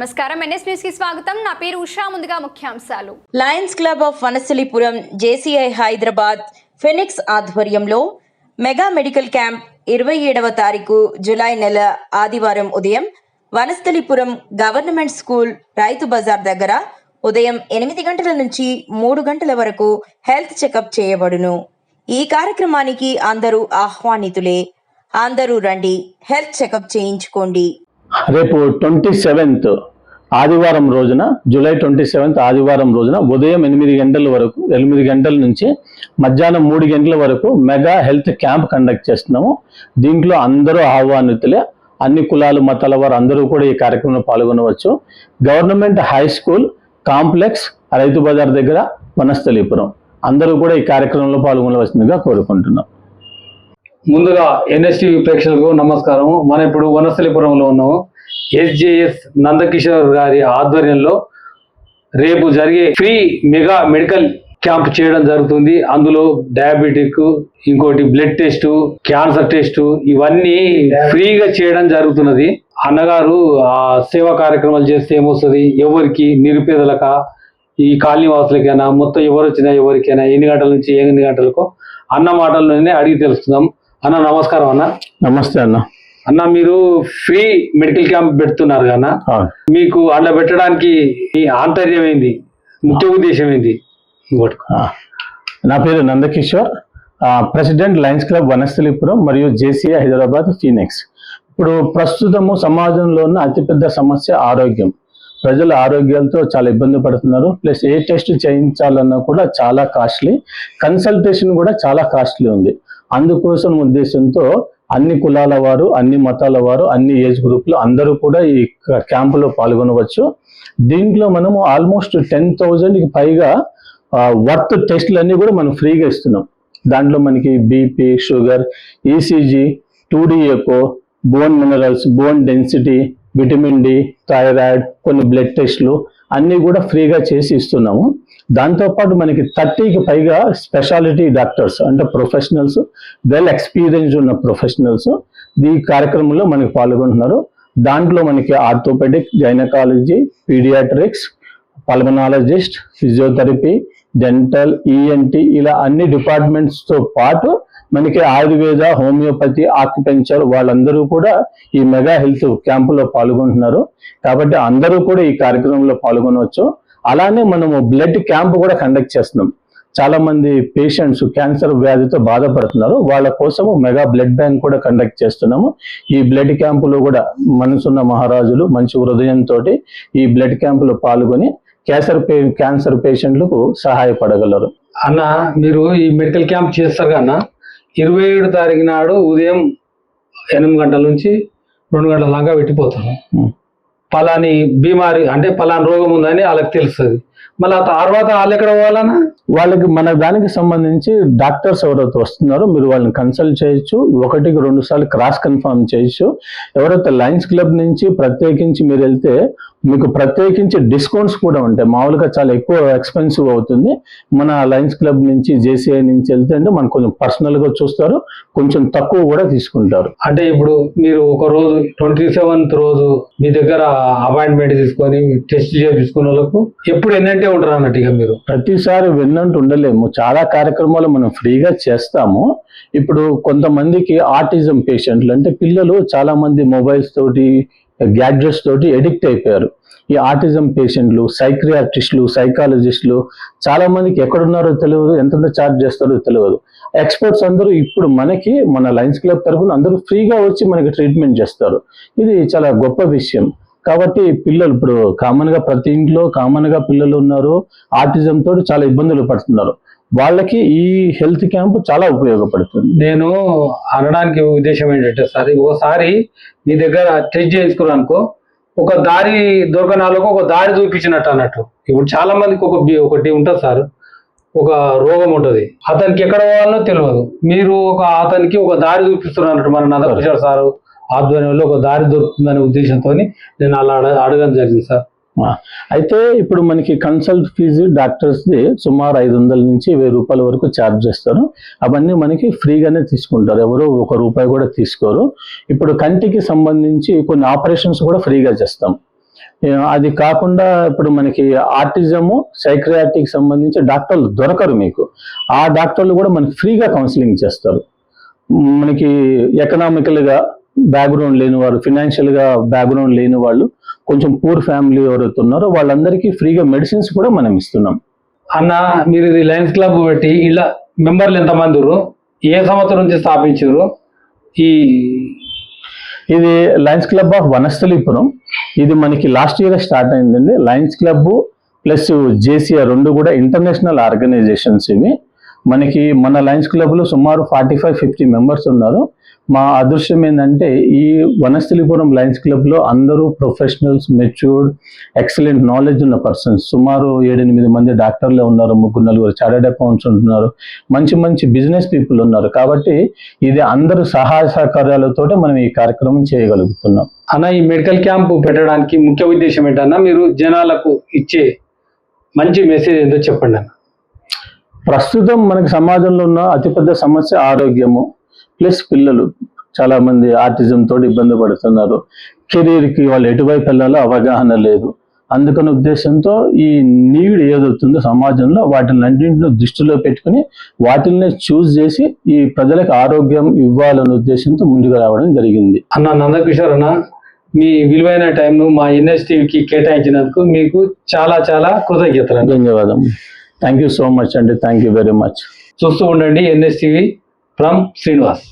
నమస్కారం. ఎన్ఎస్ న్యూస్కి స్వాగతం. నా పేరు ఉషా. ముందుగా ముఖ్యాంశాలు. Lions club of Vanasthalipuram JCI Hyderabad Phoenix ఆధ్వర్యంలో మెగా మెడికల్ క్యాంప్ ఇరవై ఏడవ తారీఖు జులై నెల ఆదివారం ఉదయం వనస్థలిపురం గవర్నమెంట్ స్కూల్ రైతు బజార్ దగ్గర ఉదయం ఎనిమిది గంటల నుంచి మూడు గంటల వరకు హెల్త్ చెకప్ చేయబడును. ఈ కార్యక్రమానికి అందరూ ఆహ్వానితులే. అందరూ రండి హెల్త్ చెకప్ చేయించుకోండి. రేపు ట్వంటీ సెవెంత్ ఆదివారం రోజున జూలై ట్వంటీ సెవెంత్ ఆదివారం రోజున ఉదయం ఎనిమిది గంటల వరకు ఎనిమిది గంటల నుంచి మధ్యాహ్నం మూడు గంటల వరకు మెగా హెల్త్ క్యాంప్ కండక్ట్ చేస్తున్నాము. దీంట్లో అందరూ ఆహ్వానితులే. అన్ని కులాలు మతాల వారు అందరూ కూడా ఈ కార్యక్రమంలో పాల్గొనవచ్చు. Government high school complex Rythu Bazar దగ్గర వనస్థలీపురం. అందరూ కూడా ఈ కార్యక్రమంలో పాల్గొనవలసిందిగా కోరుకుంటున్నాం. ముందుగా ఎన్ఎస్టీ ప్రేక్షకులకు నమస్కారం. మనం ఇప్పుడు వనస్థలిపురంలో ఉన్నాము. ఎస్జేఎస్ నందకిషోర్ గారి ఆధ్వర్యంలో రేపు జరిగే ఫ్రీ మెగా మెడికల్ క్యాంప్ చేయడం జరుగుతుంది. అందులో డయాబెటిక్ ఇంకోటి బ్లడ్ టెస్ట్ క్యాన్సర్ టెస్ట్ ఇవన్నీ ఫ్రీగా చేయడం జరుగుతున్నది. అన్నగారు ఆ సేవా కార్యక్రమాలు చేస్తే ఏమొస్తుంది? ఎవరికి? నిరుపేదలక? ఈ కాలనీ వాసులకైనా మొత్తం ఎవరు వచ్చినా ఎవరికైనా ఎన్ని గంటల నుంచి ఎన్ని గంటలకు? అన్న మాటల్లోనే అడిగి తెలుస్తున్నాం. అన్న నమస్కారం అన్న. నమస్తే అన్న. అన్న మీరు ఫ్రీ మెడికల్ క్యాంప్ పెడుతున్నారు అన్న. ఆ, మీకు అట్లా పెట్టడానికి ఈ ఆంతర్యం ఏంది? ముఖ్య ఉద్దేశం ఏంది. నా పేరు Nandakishore. President lions club Vanasthalipuram మరియు జేసీఐ హైదరాబాద్ ఫీనిక్స్. ఇప్పుడు ప్రస్తుతము సమాజంలో ఉన్న అతిపెద్ద సమస్య ఆరోగ్యం. ప్రజలు ఆరోగ్యాలతో చాలా ఇబ్బంది పడుతున్నారు. ప్లస్ ఏ టెస్ట్ చేయించాలన్నా కూడా చాలా కాస్ట్లీ. కన్సల్టేషన్ కూడా చాలా కాస్ట్లీ ఉంది. అందుకోసం ఉద్దేశంతో అన్ని కులాల వారు అన్ని మతాల వారు అన్ని ఏజ్ గ్రూప్లు అందరూ కూడా ఈ క్యాంపులో పాల్గొనవచ్చు. దీంట్లో మనము ఆల్మోస్ట్ టెన్ థౌజండ్కి పైగా వర్త్ టెస్ట్లు అన్నీ కూడా మనం ఫ్రీగా ఇస్తున్నాం. దాంట్లో మనకి BP sugar ECG two echo bone minerals bone density vitamin D thyroid కొన్ని బ్లడ్ టెస్ట్లు అన్నీ కూడా ఫ్రీగా చేసి ఇస్తున్నాము. దాంతోపాటు మనకి థర్టీకి పైగా స్పెషాలిటీ డాక్టర్స్ అంటే ప్రొఫెషనల్స్ వెల్ ఎక్స్పీరియన్స్ ఉన్న ప్రొఫెషనల్స్ ఈ కార్యక్రమంలో మనకి పాల్గొంటున్నారు. దాంట్లో మనకి orthopaedic gynaecology paediatrics pulmonologist physiotherapy dental ENT ఇలా అన్ని డిపార్ట్మెంట్స్తో పాటు మనకి ఆయుర్వేద హోమియోపతి ఆక్యుపెంచర్ వాళ్ళందరూ కూడా ఈ మెగా హెల్త్ క్యాంపులో పాల్గొంటున్నారు. కాబట్టి అందరూ కూడా ఈ కార్యక్రమంలో పాల్గొనవచ్చు. అలానే మనము బ్లడ్ క్యాంప్ కూడా కండక్ట్ చేస్తున్నాం. చాలా మంది పేషెంట్స్ క్యాన్సర్ వ్యాధితో బాధపడుతున్నారు. వాళ్ళ కోసము మెగా బ్లడ్ బ్యాంక్ కూడా కండక్ట్ చేస్తున్నాము. ఈ బ్లడ్ క్యాంపులో కూడా మనసున్న మహారాజులు మంచి హృదయంతో ఈ బ్లడ్ క్యాంపులో పాల్గొని క్యాన్సర్ పే క్యాన్సర్ పేషెంట్లకు సహాయపడగలరు. అన్న మీరు ఈ మెడికల్ క్యాంప్ చేస్తారు కన్నా ఇరవై ఏడు తారీఖు నాడు ఉదయం ఎనిమిది గంటల నుంచి రెండు గంటల దాకా పెట్టిపోతారు ఉం. పలాని బీమారి అంటే పలాని రోగం ఉందని వాళ్ళకి తెలుస్తుంది మళ్ళీ ఆ తర్వాత వాళ్ళు ఎక్కడ పోవాలన్నా? వాళ్ళకి మన దానికి సంబంధించి డాక్టర్స్ ఎవరైతే వస్తున్నారో మీరు వాళ్ళని కన్సల్ట్ చేయొచ్చు. ఒకటికి రెండు సార్లు క్రాస్ కన్ఫర్మ్ చేయొచ్చు. ఎవరైతే లయన్స్ క్లబ్ నుంచి ప్రత్యేకించి మీరు వెళ్తే మీకు ప్రత్యేకించి డిస్కౌంట్స్ కూడా ఉంటాయి. మామూలుగా చాలా ఎక్కువ ఎక్స్పెన్సివ్ అవుతుంది. మన లయన్స్ క్లబ్ నుంచి జేసీఐ నుంచి వెళ్తే అంటే మనకు కొంచెం పర్సనల్గా చూస్తారు. కొంచెం తక్కువ కూడా తీసుకుంటారు. అంటే ఇప్పుడు మీరు ఒక రోజు ట్వంటీ సెవెంత్ రోజు మీ దగ్గర అపాయింట్మెంట్ తీసుకొని టెస్ట్ చేయించుకున్న వాళ్ళకు ఎప్పుడు ఎన్నంటే ఉంటారు అన్నట్టు ఇక మీరు. ప్రతిసారి విన్నట్టు ఉండలేము. చాలా కార్యక్రమాలు మనం ఫ్రీగా చేస్తాము. ఇప్పుడు కొంతమందికి ఆర్టిజం పేషెంట్లు అంటే పిల్లలు చాలా మంది మొబైల్స్ తోటి గ్యాడ్జెట్స్ తోటి ఎడిక్ట్ అయిపోయారు. ఈ ఆర్టిజం పేషెంట్లు సైక్రియాట్రిస్టులు సైకాలజిస్టులు చాలా మందికి ఎక్కడున్నారో తెలియదు ఎంత ఛార్జ్ చేస్తారో తెలియదు. ఎక్స్పర్ట్స్ అందరూ ఇప్పుడు మనకి మన లయన్స్ క్లబ్ తరఫున అందరూ ఫ్రీగా వచ్చి మనకి ట్రీట్మెంట్ చేస్తారు. ఇది చాలా గొప్ప విషయం. కాబట్టి పిల్లలు ఇప్పుడు కామన్గా ప్రతి ఇంట్లో కామన్గా పిల్లలు ఉన్నారు ఆటిజం తోటి చాలా ఇబ్బందులు పడుతున్నారు. వాళ్ళకి ఈ హెల్త్ క్యాంప్ చాలా ఉపయోగపడుతుంది. నేను అనడానికి ఉద్దేశం ఏంటంటే సార్ ఒకసారి మీ దగ్గర టెస్ట్ చేయించుకున్నాను అనుకో ఒక దారి దొరకనాలకు ఒక దారి చూపించినట్టు అన్నట్టు. ఇప్పుడు చాలా మందికి ఒక ఒకటి ఉంటుంది సార్ ఒక రోగం ఉంటుంది. అతనికి ఎక్కడ పోవాలో తెలియదు. మీరు ఒక అతనికి ఒక దారి చూపిస్తున్నారు అన్నట్టు మన నందకిషోర్ సార్ ఆధ్వర్యంలో ఒక దారి దొరుకుతుందనే ఉద్దేశంతో నేను అలా అడగడం జరిగింది సార్. అయితే ఇప్పుడు మనకి కన్సల్ట్ ఫీజు డాక్టర్స్ది సుమారు ఐదు వందల నుంచి వెయ్యి రూపాయల వరకు ఛార్జ్ చేస్తారు. అవన్నీ మనకి ఫ్రీగానే తీసుకుంటారు. ఎవరు ఒక రూపాయి కూడా తీసుకోరు. ఇప్పుడు కంటికి సంబంధించి కొన్ని ఆపరేషన్స్ కూడా ఫ్రీగా చేస్తాం. అది కాకుండా ఇప్పుడు మనకి ఆర్టిజము సైక్రియాటిక్ సంబంధించి డాక్టర్లు దొరకరు మీకు. ఆ డాక్టర్లు కూడా మనకి ఫ్రీగా కౌన్సిలింగ్ చేస్తారు. మనకి ఎకనామికల్గా బ్యాక్గ్రౌండ్ లేని వారు ఫినాన్షియల్గా బ్యాక్గ్రౌండ్ లేని వాళ్ళు కొంచెం పూర్ ఫ్యామిలీ ఎవరైతే ఉన్నారో వాళ్ళందరికీ ఫ్రీగా మెడిసిన్స్ కూడా మనం ఇస్తున్నాం. అన్న మీరు ఇది లయన్స్ క్లబ్ పెట్టి ఇలా మెంబర్లు ఎంతమంది? ఏ సంవత్సరం నుంచి స్థాపించారు ఈ ఇది లయన్స్ క్లబ్ ఆఫ్ వనస్థలీపురం ఇది మనకి లాస్ట్ ఇయర్ స్టార్ట్ అయిందండి. లయన్స్ క్లబ్ ప్లస్ జేసీఆర్ రెండు కూడా ఇంటర్నేషనల్ ఆర్గనైజేషన్స్ ఇవి. మనకి మన లయన్స్ క్లబ్లో సుమారు ఫార్టీ ఫైవ్ ఫిఫ్టీ మెంబర్స్ ఉన్నారు. మా అదృశ్యం ఏంటంటే ఈ వనస్థలిపురం లయన్స్ క్లబ్లో అందరూ ప్రొఫెషనల్స్ మెచ్యూర్డ్ ఎక్సలెంట్ నాలెడ్జ్ ఉన్న పర్సన్స్ సుమారు ఏడెనిమిది మంది డాక్టర్లే ఉన్నారు ముగ్గురు నలుగురు చార్టెడ్ అకౌంట్స్ ఉంటున్నారు. మంచి మంచి బిజినెస్ పీపుల్ ఉన్నారు. కాబట్టి ఇది అందరూ సహాయ సహకారాలతో మనం ఈ కార్యక్రమం చేయగలుగుతున్నాం. అన్న ఈ మెడికల్ క్యాంప్ పెట్టడానికి ముఖ్య ఉద్దేశం ఏంటన్నా మీరు జనాలకు ఇచ్చే మంచి మెసేజ్ ఏదో చెప్పండి అన్న ప్రస్తుతం మనకి సమాజంలో ఉన్న అతిపెద్ద సమస్య ఆరోగ్యము ప్లస్ పిల్లలు. చాలా మంది ఆర్టిజం తోటి ఇబ్బంది పడుతున్నారు. కెరీర్కి వాళ్ళు ఎటువైపు వెళ్ళాలో అవగాహన లేదు. అందుకని ఉద్దేశంతో ఈ నీడ్ ఏదవుతుందో సమాజంలో వాటిని అన్నింటిని దృష్టిలో పెట్టుకుని వాటిని చూస్ చేసి ఈ ప్రజలకు ఆరోగ్యం ఇవ్వాలనే ఉద్దేశంతో ముందుకు రావడం జరిగింది. అన్న నందకిషోర్ అన్న మీ విలువైన టైంను మా ఎన్ఎస్టీవీకి కేటాయించినందుకు మీకు చాలా చాలా కృతజ్ఞతలు. ధన్యవాదం థ్యాంక్ యూ సో మచ్ అండి థ్యాంక్ యూ వెరీ మచ్ చూస్తూ ఉండండి ఎన్ఎస్టీవీ ఫ్రమ్ శ్రీనివాస్